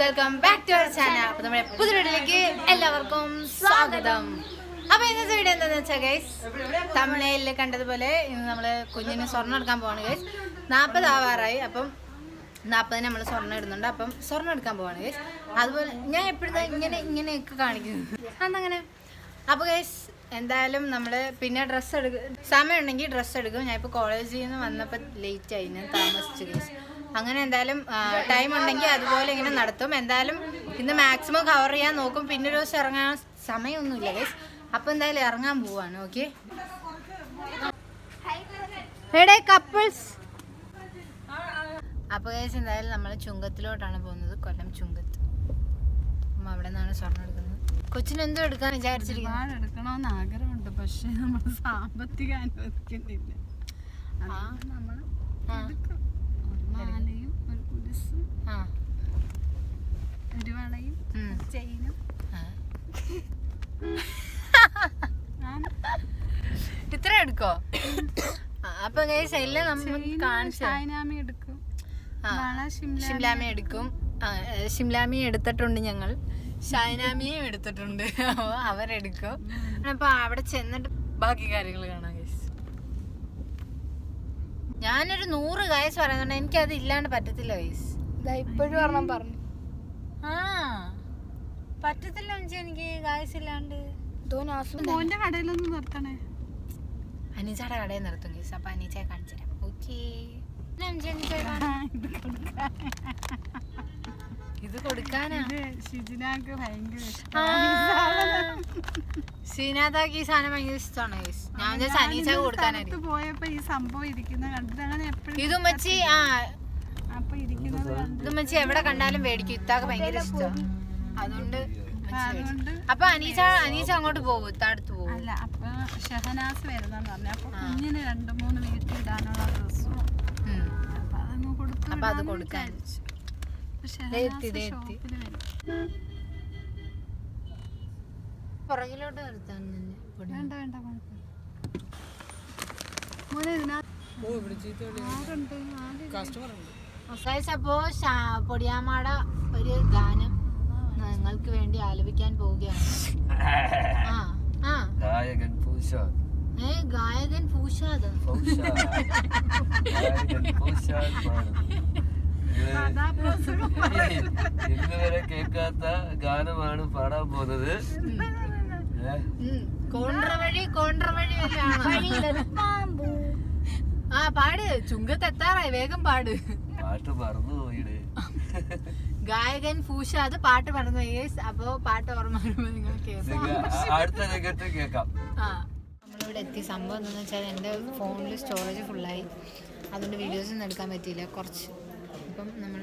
Welcome back to our channel അപ്പൊ നമ്മുടെ പുതിയ വീഡിയോയിലേക്ക് എല്ലാവർക്കും സ്വാഗതം. അപ്പൊ ഇന്നത്തെ വീഡിയോ എന്താന്ന് വെച്ചാൽ ഗൈസ് തമിഴ്നയിൽ കണ്ടതുപോലെ ഇന്ന് നമ്മൾ കുഞ്ഞിന് സ്വർണം എടുക്കാൻ പോവാണ് ഗൈസ് നാൽപ്പത് ആവാറായി. അപ്പം നാൽപ്പതിന് നമ്മൾ സ്വർണം ഇടുന്നുണ്ട്. അപ്പം സ്വർണം എടുക്കാൻ പോവാണ് ഗൈസ് അതുപോലെ ഞാൻ എപ്പോഴും ഇങ്ങനെ ഇങ്ങനെയൊക്കെ കാണിക്കുന്നു അന്നങ്ങനെ അപ്പൊ ഗൈസ് എന്തായാലും നമ്മൾ പിന്നെ ഡ്രസ്സ് എടുക്കും സമയം ഉണ്ടെങ്കിൽ ഡ്രസ്സ് എടുക്കും. ഞാൻ ഇപ്പോൾ കോളേജിൽ നിന്ന് വന്നപ്പോൾ ലേറ്റ് ആയി. ഞാൻ താമസിച്ചു ഗൈസ് അങ്ങനെ എന്തായാലും ടൈം ഉണ്ടെങ്കിൽ അതുപോലെ ഇങ്ങനെ നടത്തും. എന്തായാലും ഇന്ന് മാക്സിമം കവർ ചെയ്യാൻ നോക്കും. പിന്നെ ഒരു ദിവസം ഇറങ്ങാൻ സമയമൊന്നുമില്ല ഗൈസ് അപ്പോൾ എന്തായാലും ഇറങ്ങാൻ പോവാണ് ഓക്കെ എടേ കപ്പിൾസ് അപ്പോൾ ഗൈസ് എന്തായാലും നമ്മൾ ചുങ്കത്തിലോട്ടാണ് പോകുന്നത്. കൊല്ലം ചുങ്കത്ത്. അപ്പം അവിടെ നിന്നാണ് സ്വർണം എടുക്കുന്നത്. കൊച്ചിന് എന്തോ എടുക്കാൻ വിചാരിച്ചിരിക്കുന്നത് എടുക്കണമെന്ന് ആഗ്രഹമുണ്ട് പക്ഷെ നമ്മൾ സാമ്പത്തികം അനുവദിക്കുന്നില്ല ആ. നമ്മൾ മാലയും ഒരു കുരിസും ആ. ഒരു വളയും ചെയിനും. ഇത്ര എടുക്കോ? അപ്പൊ എല്ലാം നമുക്ക് കാണിച്ചു എടുക്കും. ഷിംലാമി എടുക്കും. ഷിംലാമി എടുത്തിട്ടുണ്ട് ഞങ്ങൾ. ഷൈനാമിയും എടുത്തിട്ടുണ്ട്. അപ്പൊ അവരെടുക്കും. അപ്പൊ അവിടെ ചെന്നിട്ട് ബാക്കി കാര്യങ്ങൾ കാണാം. ഞാനൊരു നൂറ് ഗൈസ് പറയുന്നുണ്ട്. എനിക്കത് ഇല്ലാണ്ട് പറ്റത്തില്ല ഗൈസ് ഇപ്പോഴും ഒരെണ്ണം പറഞ്ഞു. ആ പറ്റത്തില്ല എനിക്ക് ഗായ്സ് ഇല്ലാണ്ട്. മോന്റെ കടയിലൊന്നും നിർത്തണേ. അനീച്ചയുടെ കടയിൽ നിർത്തും ഗൈസ് അപ്പൊ അനീച്ചയെ കാണിച്ചുതരാം ഓക്കേ ഇത് കൊടുക്കാനാ. ഇത് ഷിജിനാക്ക് ഭയങ്കര ശ്രീനാഥാക്ക് ഈ സാധനം ഭയങ്കര ഇഷ്ടമാണ് ഞാൻ വിചാരിച്ചു അനീച്ച കൊടുക്കാനായിരിക്കും പോയപ്പോ ഈ സംഭവം ഇരിക്കുന്ന അങ്ങനെ എപ്പോഴും ഇത് ഉമ്മച്ചി ആ അപ്പൊ ഇരിക്കുന്നത് കണ്ട് ഇത് ഉമ്മച്ചി എവിടെ കണ്ടാലും മേടിക്കും ഇത്താക്ക് ഭയങ്കര ഇഷ്ടമാണ് അതുകൊണ്ട് ഉമ്മച്ചി. അതുകൊണ്ട് അപ്പൊ അനീച്ച അനീച്ച അങ്ങോട്ട് പോകും ഇത്താടുത്ത് പോകും അല്ല അപ്പൊ ഷഹനാസ് വരുന്നെന്ന് പറഞ്ഞു അപ്പൊ. കുഞ്ഞിന് രണ്ട് മൂന്ന് വീട്ടിൽ ഇടാനുള്ള ഡ്രസ്സും ഉം. അപ്പൊ അതങ്ങ് കൊടുത്തു അപ്പൊ അത് വിടാന്ന് കൊടുക്കാൻ. വിചാരിച്ചു. അപ്പൊ ദേ എത്തി, ഷഹനാസ് എത്തി. ഷോപ്പിൽ വരും. പുറകിലോട്ട് നിർത്താൻ. വേണ്ട വേണ്ട. മോനെ അപ്പോ പൊടിയാമാട ഒരു ഗാനം നിങ്ങൾക്ക് വേണ്ടി ആലപിക്കാൻ പോവുകയാണ്. ആ ആ. ഗായകൻ പൂശാൻ. ഏ ഗായകൻ കഥാപ്രസംഗം ഇന്ന് വരെ കേൾക്കാത്ത ഗാനമാണ് പാടാൻ പോകുന്നത്? കോണ്ട്ര വഴി കോണ്ട്ര വഴി വരെയാണോ? ആ പാട്. ചുങ്കത്ത് എത്താറായി. വേഗം പാട്. പാട്ട് ഗായകൻ പൂഷാദ് പാട്ട് പറഞ്ഞു അപ്പൊ പാട്ട് ഓർമ്മ വരുമ്പോ നിങ്ങൾ കേൾക്കാം. നമ്മളിവിടെ എത്തിയ സംഭവം എന്താണെന്ന് വെച്ചാൽ എന്റെ ഫോണിൽ സ്റ്റോറേജ് ഫുള്ളായി അതുകൊണ്ട് വീഡിയോസ് ഒന്നും എടുക്കാൻ പറ്റിയില്ല. കുറച്ച്. അപ്പം നമ്മൾ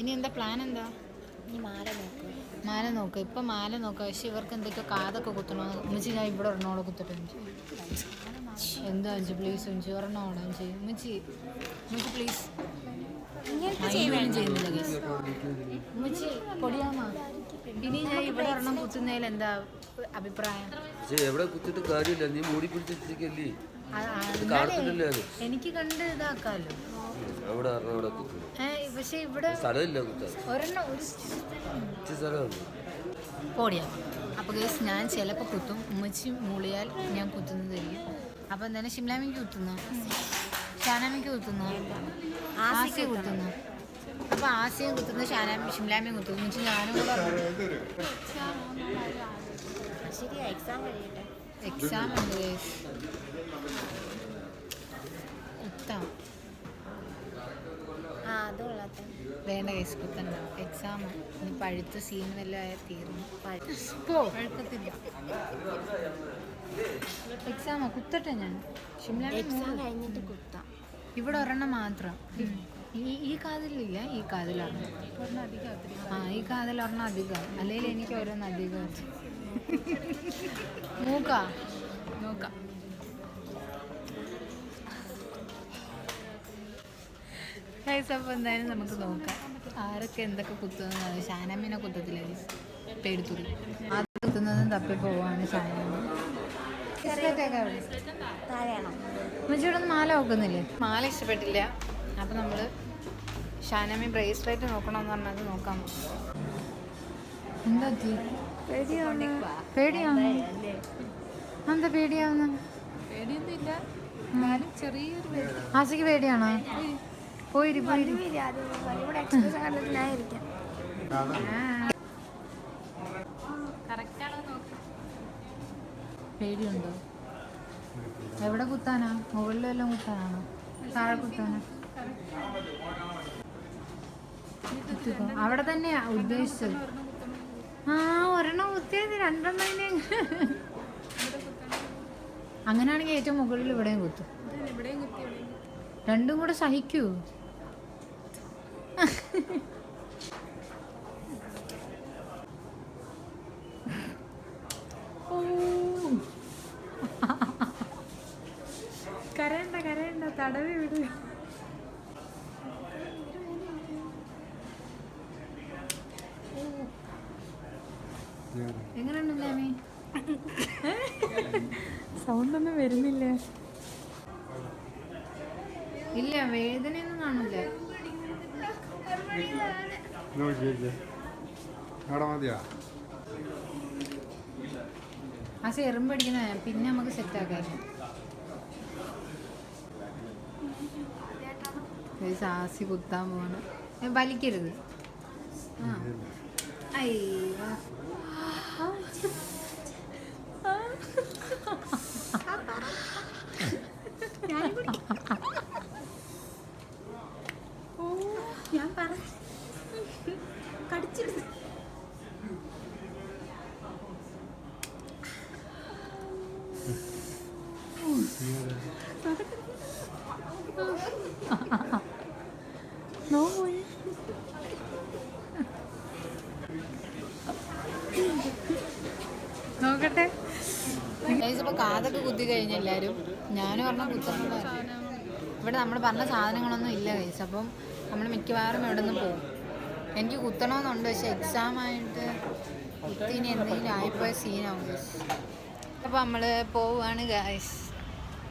ഇനി എന്താ പ്ലാൻ എന്താ? മാല നോക്കുക നോക്കുക ഇപ്പം മാല നോക്കുക പക്ഷെ ഇവർക്ക് എന്തൊക്കെയോ കാതൊക്കെ കുത്തണോ ഉമ്മച്ചി ഞാൻ ഇവിടെ ഒരെണ്ണോളം കുത്തട്ടെ എന്തോ അഞ്ചു പ്ലീസ് ഉമ്മച്ചി? ഒരെണ്ണോളം അഞ്ചി. ഉമ്മച്ചി ഉമ്മച്ചി പ്ലീസ്. ഉമ്മച്ചി പൊടിയാമാ ഇനി ഞാൻ ഇവിടെ ഒരെണ്ണം കുത്തുന്നതിൽ എന്താ അഭിപ്രായം? എവിടെ കുത്തിട്ട് കാര്യമില്ല. നീ മൂടി പിടിച്ചിരിക്കല്ലേ എനിക്ക് കണ്ട് ഇതാക്കാലോ. അവിടെ അവിടെ പക്ഷെ ഇവിടെ സ്ഥലമില്ല ഒരെണ്ണം ഒരു സ്ഥലമുണ്ട്. പോടിയാ. അപ്പോൾ ഗേസ് ഞാൻ ചിലപ്പോൾ കുത്തും. ഉമ്മച്ചി മൂളിയാൽ ഞാൻ കുത്തുന്നതായിരിക്കും. അപ്പോൾ എന്തായാലും ഷിംലാമിക്ക് കുത്തുന്നു? ഷാനാമിക്ക് കുത്തുന്നു? ആസിയ കുത്തുന്നു? അപ്പോൾ ആസിയും കുത്തുന്നു ഷാനാമി ഷിംലാമിയും കുത്തുന്നു. ഉമ്മച്ചി ഞാനും കൂടെ എക്സാം ഉണ്ട് ഗേസ് കുത്താം. വേണ്ട കേസ് കുത്തണ്ട എക്സാം ഇനി പഴുത്ത സീൻ വല്ലതും ആയാൽ തീർന്നു. പോ പഴുക്കത്തില്ല. എക്സാമോ കുത്തട്ടെ ഞാൻ. ഷിംല കഴിഞ്ഞിട്ട് കുത്താം. ഇവിടെ ഒരെണ്ണം മാത്രം. ഈ ഈ കാതിലില്ല ഈ കാതിലാണ്. ആ ഈ കാതിൽ ഒരെണ്ണം അധികം. അല്ലെങ്കിൽ എനിക്ക് ഓരോന്ന് അധികം. നോക്കാ നോക്കാം ഗൈസ് അപ്പോൾ എന്തായാലും നമുക്ക് നോക്കാം. ആരൊക്കെ എന്തൊക്കെ കുത്തുന്നതാണ് ഷാനാമിനെ കുത്തത്തില്ല ഗൈസ് പേടിത്തുള്ളി. അത് കുത്തുന്നതും തപ്പി പോവാണ് ഷാനാമി ബിസ്ക്കറ്റൊക്കെ അവിടെ? ഉമ്മച്ചിയുടെ മാല നോക്കുന്നില്ലേ മാല ഇഷ്ടപ്പെട്ടില്ല. അപ്പം നമ്മൾ ഷാനമ്മി ബ്രേസ്ലെറ്റ് നോക്കണമെന്ന് പറഞ്ഞത് നോക്കാം. എന്താ പേടിയാവുന്ന എന്താ പേടിയാവുന്ന? പേടിയൊന്നുമില്ല. എന്നാലും ചെറിയൊരു ആശയ്ക്ക് പേടിയാണോ? പോയിരി പോയിരി. പേടിയുണ്ടോ? എവിടെ കുത്താനാ? മുകളിലെല്ലാം കുത്താനാണോ? താഴെ കുത്താനാ. അവിടെ തന്നെയാ ഉദ്ദേശിച്ചത്. ആ ഒരെണ്ണം കുത്തിയത് രണ്ടെണ്ണം ഇനി? അങ്ങനെയാണെങ്കിൽ ഏറ്റവും മുകളിൽ ഇവിടെയും കുത്തും. രണ്ടും കൂടെ സഹിക്കൂ. കരയണ്ട കരയണ്ട. തടവി വിട്. എങ്ങനെയുണ്ടല്ലേ അമ്മേ സൗണ്ട് ഒന്നും വരുന്നില്ലേ. ഇല്ല വേദനയൊന്നും കാണില്ല അവിടെ മതിയാ? ആ ചെറുമ്പ് അടിക്കണ പിന്നെ നമുക്ക് സെറ്റ് ആക്കാം. ഒരു സാസി കുത്താൻ പോവാണ്. വലിക്കരുത്. ആ. അയ്യോ ഞാൻ പറ കടിച്ചെടുത്ത് നോയി നോക്കട്ടെ ഇപ്പോൾ കാതൊക്കെ കുത്തി കഴിഞ്ഞ എല്ലാവരും ഞാനും പറഞ്ഞ കുത്തുന്നില്ല ഇവിടെ നമ്മൾ പറഞ്ഞ സാധനങ്ങളൊന്നും ഇല്ല കഴിച്ചു അപ്പം നമ്മൾ മിക്കവാറും ഇവിടെ നിന്ന് പോകും എനിക്ക് കുത്തണമെന്നുണ്ട് പക്ഷെ എക്സാം ആയിട്ട് കുത്തിന് എന്തെങ്കിലും ആയിപ്പോയ സീനാവും ഗൈസ് അപ്പോൾ നമ്മൾ പോവുകയാണ് ഗൈസ്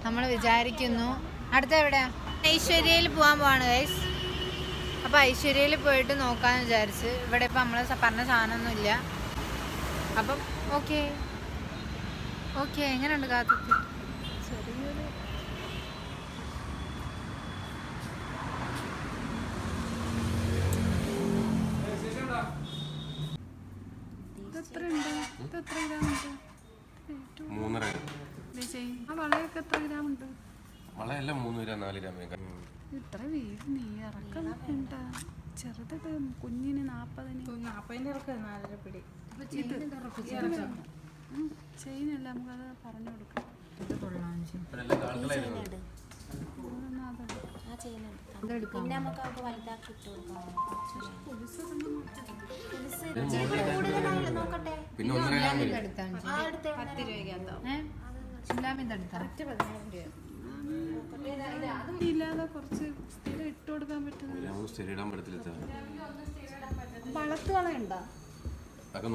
നമ്മൾ വിചാരിക്കുന്നു. അടുത്ത എവിടെയാ? ഐശ്വര്യയിൽ പോകാൻ പോവാണ് ഗൈസ് അപ്പോൾ ഐശ്വര്യയിൽ പോയിട്ട് നോക്കാമെന്ന് വിചാരിച്ച്. ഇവിടെ ഇപ്പം നമ്മൾ പറഞ്ഞ സാധനമൊന്നും ഇല്ല അപ്പം ഓക്കെ ഓക്കെ എങ്ങനെയുണ്ട് കാത്തത്തി? ചെറിയൊരു ഇതെത്ര ഉണ്ട് ഇതെത്ര ഉണ്ട് മൂന്നര ദേ ചെയ്യ്. ആ വളയൊക്കെ എത്ര ഗ്രാം ഉണ്ട് വളയല്ല മൂന്ന് ഗ്രാം നാല് ഗ്രാം ഇത്ര വീട് നീ ചെറുതിട്ട് കുഞ്ഞിന് നാപ്പതിന്. നാപ്പതിന്റെ ഇറക്കം നാലര പിടി. ചെയിനല്ല നമുക്കത് പറഞ്ഞു കൊടുക്കാം. ഇത് കൊള്ളാം. ആ പിന്നെ നമുക്ക് അവർക്ക് വലുതാക്കി ഇട്ട് കൊടുക്കാം. നോക്കട്ടെ. പിന്നെ പത്ത് ഇല്ലാതെ കുറച്ച് സ്ഥിരം ഇട്ട് കൊടുക്കാൻ അതൊക്കെ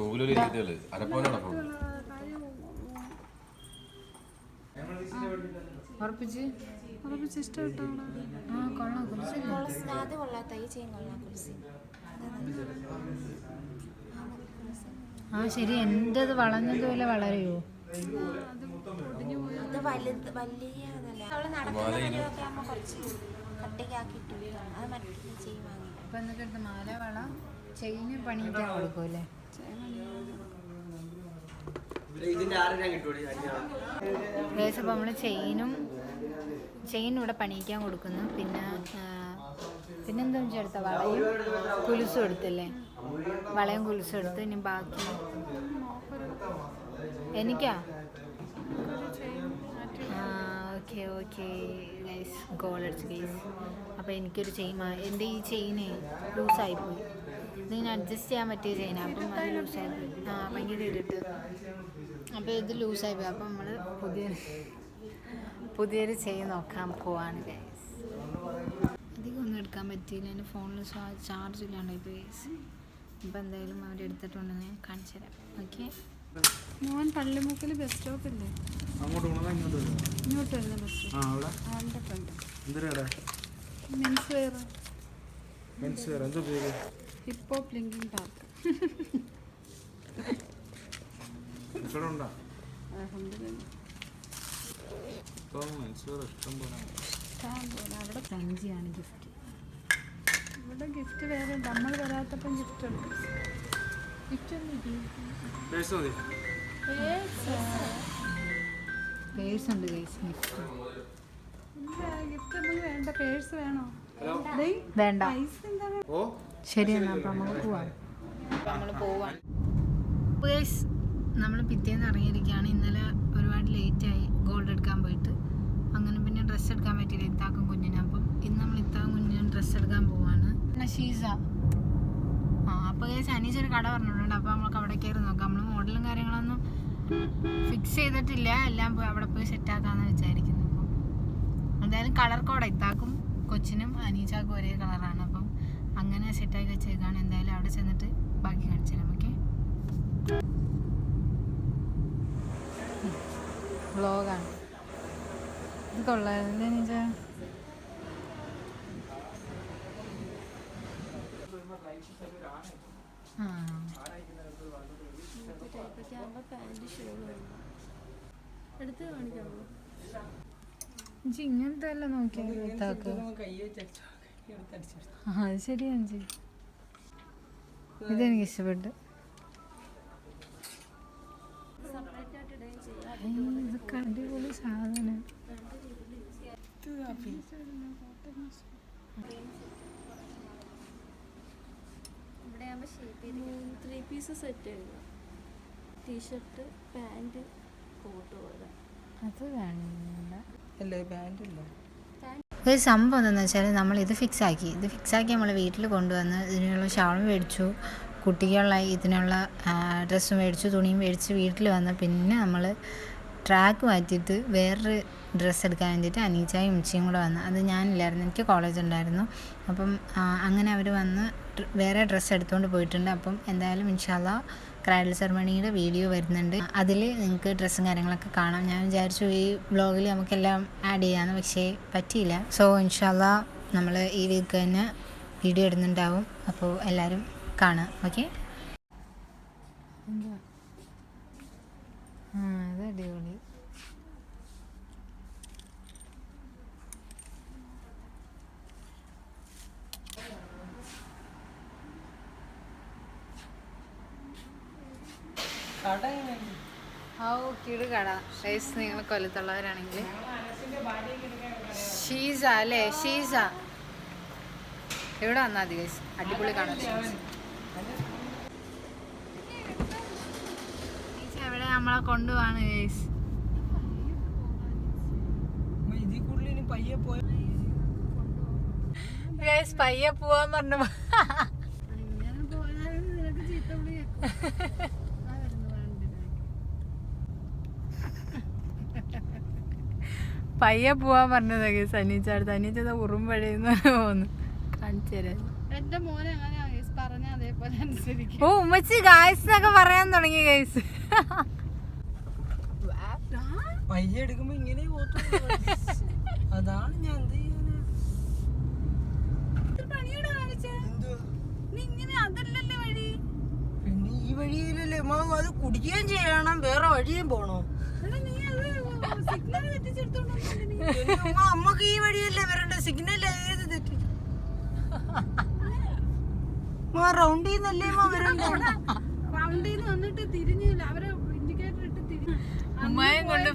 ഉറപ്പിച്ച്? ഉറപ്പിച്ച് ഇഷ്ടപ്പെട്ടാണ്. ആ കൊള്ളാം കൊള്ളാത്ത ഈ കൊള്ളാം ശരി. എന്റെത് വളഞ്ഞതുപോലെ വളരുമോ അത് വലുത് വലിയ ഇതല്ല. അവൾ നടക്കുന്നതൊക്കെ ആകുമ്പോൾ കുറച്ച് കട്ടിക്കാക്കി ഇട്ട്. കൊടുക്കാം. അത് മറ്റേ ചെയിൻ വാങ്ങി. അപ്പം എന്നിട്ട് മാല വള? ചെയിന് പണിയിക്കാൻ കൊടുക്കുമല്ലേ ഗൈസ് അപ്പോൾ നമ്മൾ ചെയിനും ചെയിൻ ഇവിടെ പണിയിക്കാൻ കൊടുക്കുന്നു. പിന്നെ പിന്നെന്താ എടുത്ത വളയും കുലുസും എടുത്തല്ലേ? വളയും കുലുസും എടുത്ത് ഇനി ബാക്കി എനിക്കാ? Okay okay. ഗൈസ് ഗോൾ അടിച്ച് ഗൈസ് അപ്പോൾ എനിക്കൊരു ചെയിൻ എന്റെ ഈ ചെയിന് ലൂസായിപ്പോയി ഇത് ഞാൻ അഡ്ജസ്റ്റ് ചെയ്യാൻ പറ്റിയ ചെയിനാണ് അപ്പം അത് ലൂസായിപ്പോയി ആ ഭയങ്കര ഇരുട്ട്. അപ്പോൾ ഇത് ലൂസായി പോയി. അപ്പം നമ്മൾ പുതിയ പുതിയൊരു ചെയ്ത് നോക്കാൻ പോവാണ് ഗൈസ് അധികം ഒന്നും എടുക്കാൻ പറ്റിയില്ല. എന്റെ ഫോണിൽ ചാർജ് ഇല്ലാണ്ടായി ഗൈസ് അപ്പോൾ എന്തായാലും അവർ എടുത്തിട്ടുണ്ടെന്ന് ഞാൻ കാണിച്ചു തരാം. ഓക്കെ മോൻ പള്ളിമുക്കിൽ ബസ് സ്റ്റോപ്പ് ഇല്ലേ? അങ്ങോട്ട് ഇങ്ങോട്ട് വരും. ഇങ്ങോട്ട് വരുന്ന bus stop men's wear men's എന്താ പേര്? ഹിപ്പോ ലിങ്കിങ് പാർക്ക് ഇവിടെ ഉണ്ടോ. ഇഷ്ടം പോലെ. അവിടെ സഞ്ചിയാണ് ഗിഫ്റ്റ് ഇവിടെ ഗിഫ്റ്റ് വേറെ നമ്മൾ വരാത്തപ്പം ഗിഫ്റ്റ് ഉണ്ട്. ഗിഫ്റ്റ് പേഴ്സ് മതി. പേഴ്സ് ഉണ്ട് ഗൈസ് ഗിഫ്റ്റ് ഗിഫ്റ്റ് വേണ്ട. പേഴ്സ് വേണോ? ദേ, വേണ്ട. ശരി എന്നാ പോവാ നമുക്ക് പോവാം. നമ്മൾ പോവാം. നമ്മൾ പിറ്റേന്ന് ഇറങ്ങിയിരിക്കുകയാണ്. ഇന്നലെ ഒരുപാട് ലേറ്റ് ആയി. ഗോൾഡ് എടുക്കാൻ പോയിട്ട്. അങ്ങനെ പിന്നെ ഡ്രസ്സ് എടുക്കാൻ പറ്റിയില്ല. ഇത്താക്കും കുഞ്ഞിനെ. അപ്പം ഇന്ന് നമ്മൾ ഇത്താക്കും കുഞ്ഞിനും ഡ്രസ്സ് എടുക്കാൻ പോവാണ്. പിന്നെ ഷീസ. ആ അപ്പോൾ അനീസ് ഒരു കട പറഞ്ഞിട്ടുണ്ട്. അപ്പോൾ നമുക്ക് അവിടെ കയറി നോക്കാം. നമ്മൾ മോഡലും കാര്യങ്ങളൊന്നും ഫിക്സ് ചെയ്തിട്ടില്ല. എല്ലാം പോയി അവിടെ പോയി സെറ്റാക്കാമെന്ന് വിചാരിക്കുന്നു. അപ്പം എന്തായാലും കളർ കോഡ് ഇത്താക്കും കൊച്ചിനും അനീച്ചാക്കും ഒരേ കളറാണ് അപ്പം അങ്ങനെ സെറ്റാക്കി വെച്ചേക്കാണ്. എന്തായാലും അവിടെ ചെന്നിട്ട് ബാക്കി കാണിച്ചു തരാം ഓക്കെ വ്ളോഗാണ് ഇത് കൊള്ളായിരുന്നു ഇഞ്ചി ഇങ്ങനത്തെ എല്ലാം നോക്കിയാൽ ഇത്താക്ക് ആ അത് ശരി അഞ്ചി ഇതെനിക്ക് ഇഷ്ടപ്പെട്ടു അയ്യ, ഇതൊക്കെ അടിപൊളി സാധനം ഷേപ്പ് ചെയ്ത് three piece set T-shirt pant coat പോലെ. അത് വേണ്ട. അല്ലേ ഒരു സംഭവം എന്താണെന്ന് വെച്ചാൽ നമ്മൾ ഇത് ഫിക്സ് ആക്കി. ഇത് ഫിക്സ് ആക്കി നമ്മൾ വീട്ടിൽ കൊണ്ടുവന്ന് ഇതിനുള്ള ഷാളും മേടിച്ചു. കുട്ടിക്കുള്ള ഇതിനുള്ള ഡ്രസ്സും മേടിച്ചു തുണിയും മേടിച്ച് വീട്ടിൽ വന്ന് പിന്നെ നമ്മൾ ട്രാക്ക് മാറ്റിയിട്ട് വേറൊരു ഡ്രസ്സ് എടുക്കാൻ വേണ്ടിയിട്ട് അനീച്ചായും ഉച്ചയും കൂടെ വന്നു. അത് ഞാനില്ലായിരുന്നു. എനിക്ക് കോളേജ് ഉണ്ടായിരുന്നു. അപ്പം അങ്ങനെ അവർ വന്ന് വേറെ ഡ്രസ്സ് എടുത്തുകൊണ്ട് പോയിട്ടുണ്ട്. അപ്പം എന്തായാലും ഇൻഷാല്ല ക്രൈഡൽ സെറമണിയുടെ വീഡിയോ വരുന്നുണ്ട്. അതിൽ നിങ്ങൾക്ക് ഡ്രസ്സും കാര്യങ്ങളൊക്കെ കാണാം. ഞാൻ വിചാരിച്ചു ഈ വ്ളോഗിൽ നമുക്കെല്ലാം ആഡ് ചെയ്യാമെന്ന് പക്ഷേ പറ്റിയില്ല. സോ ഇൻഷാല്ല നമ്മൾ ഈ വീക്ക് തന്നെ വീഡിയോ ഇടുന്നുണ്ടാവും. അപ്പോൾ എല്ലാവരും കാണുക ഓക്കെ അതടിപൊളി ഓ കിടു കട. റൈസ് നിങ്ങൾ കൊല്ലത്തുള്ളവരാണെങ്കിൽ. ഷീസ അല്ലേ? ഷീസ എവിടെ വന്നാൽ മതി ഗൈസ് അടിപൊളി കാണാം ഷീസ എവിടെ? നമ്മളെ കൊണ്ടുപോവാണ് ഗൈസ് ഗൈസ് പയ്യെ പോവാൻ പറഞ്ഞു. അങ്ങനെ പോയാൽ നിനക്ക് ചീത്ത വിളി കേൾക്കും ആ വരുന്നു വണ്ടിയിലേക്ക്. പയ്യെ പോവാൻ പറഞ്ഞത് ഗൈസ് അനീച്ചടുത്ത്. അനീച്ചത് ഉറുമ്പഴയെന്ന് പോന്നു. കാണിച്ചു തരാം. എന്റെ മോനെ അങ്ങനെ പറഞ്ഞ അതേപോലെ അനുസരിക്കും. ഓ ഉമ്മച്ചി ഗായ്സ് എന്നൊക്കെ പറയാൻ തുടങ്ങി ഗൈസ് പയ്യെ എടുക്കുമ്പോ ഇങ്ങനെ പോത്തുള്ളൂ അതാണ് ഞാൻ എന്ത് പിന്നെ ഈ വഴിയിലല്ലേ അത് കുടിക്കുകയും ചെയ്യണം. വേറെ വഴിയും പോണോ? എടാ നീ അത് സിഗ്നൽ അമ്മയ്ക്ക് ഈ വഴിയല്ലേ വരണ്ട സിഗ്നൽ ഏത് തെറ്റി? വരണ്ടേ? റൗണ്ടിൽ വന്നിട്ട് തിരിഞ്ഞില്ല. അവരെ ഇൻഡിക്കേറ്റർ ഇട്ട് തിരിഞ്ഞു ഉമ്മയും കൊണ്ട്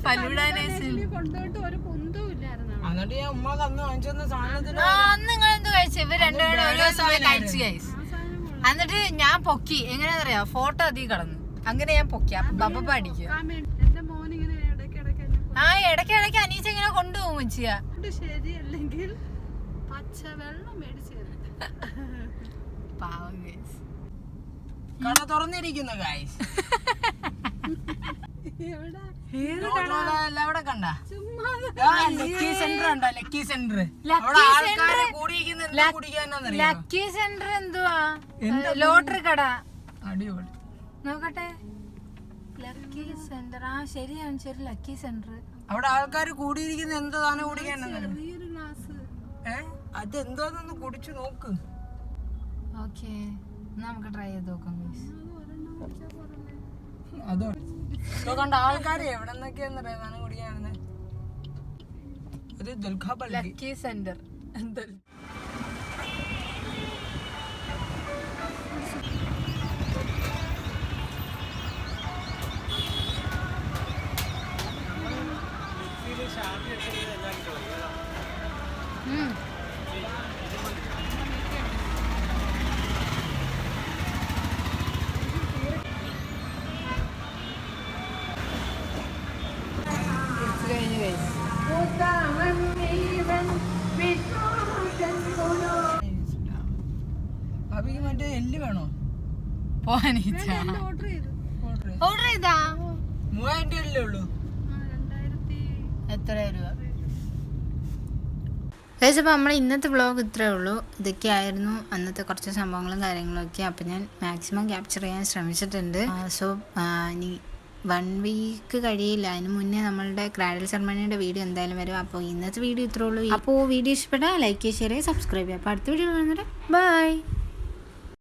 കൊണ്ടുപോയിട്ട് ഒരു കുന്തവും ഇല്ലായിരുന്നു. എന്നിട്ട് ഞാൻ പൊക്കി അന്ന് പറയാ സാധനത്തിന് അന്ന് നിങ്ങൾ എന്ത് കഴിച്ചു? ഇവർ രണ്ടുപേരും ഒരു ദിവസം കഴിച്ചു എന്നിട്ട് ഞാൻ പൊക്കി. എങ്ങനെയാണെന്നറിയാ? ഫോട്ടോ അധികം കടന്നു. അങ്ങനെ ഞാൻ പൊക്കി. ബബ്ബ ബപ്പ ആ ഇടയ്ക്ക് ഇടയ്ക്ക് അനീച്ച ഇങ്ങനെ കൊണ്ടുപോകും കൊണ്ട് ശരിയല്ലെങ്കിൽ പച്ച വെള്ളം മേടിച്ചു പാവം ഗൈസ് കട തുറന്നിരിക്കുന്ന ഗായ്സ് എവിടെ? അവിടെ കണ്ട? ചുമ്മാ ലക്കി സെന്റർ ഉണ്ടോ? ലക്കി സെന്റർ ലക്കി സെന്റർ എന്തുവാ? ലോട്ടറി കട. അടിപൊളി. നോക്കട്ടെ. ലക്കി സെന്റർ ആ ശരിയാണ് ശരി ലക്കി സെന്റർ അവിടെ ആൾക്കാർ കൂടിയിരിക്കുന്ന എന്ത് സാധനം കുടിക്കാനാണ് ചെറിയൊരു ഗ്ലാസ് ഏ? അത് എന്തോന്നൊന്ന് കുടിച്ചു നോക്ക്. ഓക്കെ നമുക്ക് ട്രൈ ചെയ്ത് നോക്കാം മീസ് അതോ കണ്ട ആൾക്കാർ എവിടെ നിന്നൊക്കെയാന്ന് സാധനം കുടിക്കാണ് ഒരു ദുൽഖാ ലക്കി സെന്റർ എല്ല് വേണോ? പോവാനിച്ച ഓർഡർ ചെയ്തു. മൂവായിരം ഉള്ളൂ. എത്ര രൂപ? ഗൈസ് അപ്പോൾ നമ്മൾ ഇന്നത്തെ വ്ളോഗ് ഇത്രയേ ഉള്ളൂ. ഇതൊക്കെയായിരുന്നു അന്നത്തെ കുറച്ച് സംഭവങ്ങളും കാര്യങ്ങളൊക്കെ. അപ്പോൾ ഞാൻ മാക്സിമം ക്യാപ്ചർ ചെയ്യാൻ ശ്രമിച്ചിട്ടുണ്ട്. സോ ഇനി വൺ വീക്ക് കഴിയില്ല. അതിന് മുന്നേ നമ്മളുടെ ക്രാഡൽ സെർമണിയുടെ വീഡിയോ എന്തായാലും വരും. അപ്പോൾ ഇന്നത്തെ വീഡിയോ ഇത്രേ ഉള്ളൂ. അപ്പോൾ വീഡിയോ ഇഷ്ടപ്പെട്ടാൽ ലൈക്ക് ചെയ്യുക ഷെയർ ചെയ്യുക സബ്സ്ക്രൈബ് ചെയ്യുക. അപ്പോൾ അടുത്ത വീഡിയോ കാണുന്നത് ബൈ